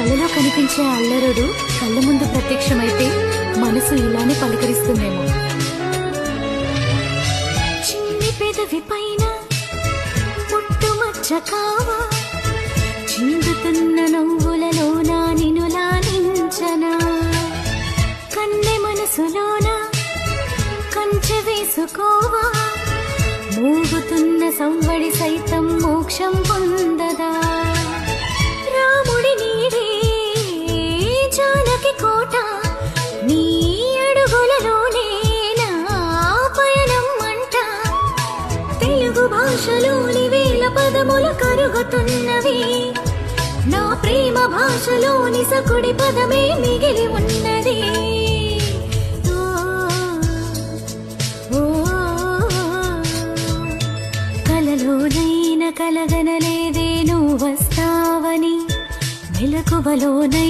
కళ్ళలో కనిపించే అల్లరుడు కళ్ళ ముందు ప్రత్యక్షమైతే మనసు ఇలానే పలకరిస్తుందేమో. చిన్ని పెదవి పైన పుట్టుమచ్చ కావా? చిందుతున్న నవ్వులలోన నిన్ను లాలించనా కన్నె మనసులోన కంచె వేసుకోవా? మూగుతున్న సంవడి సైతం మోక్షం భాషలోని వేల పదముల కరుగుతున్నవి. నా ప్రేమ భాషలోని సకుడి పదమే మిగిలి ఉన్నది. కలలోనైన కలగనలేదే నువ్వు వస్తావని. మెలకువలోనై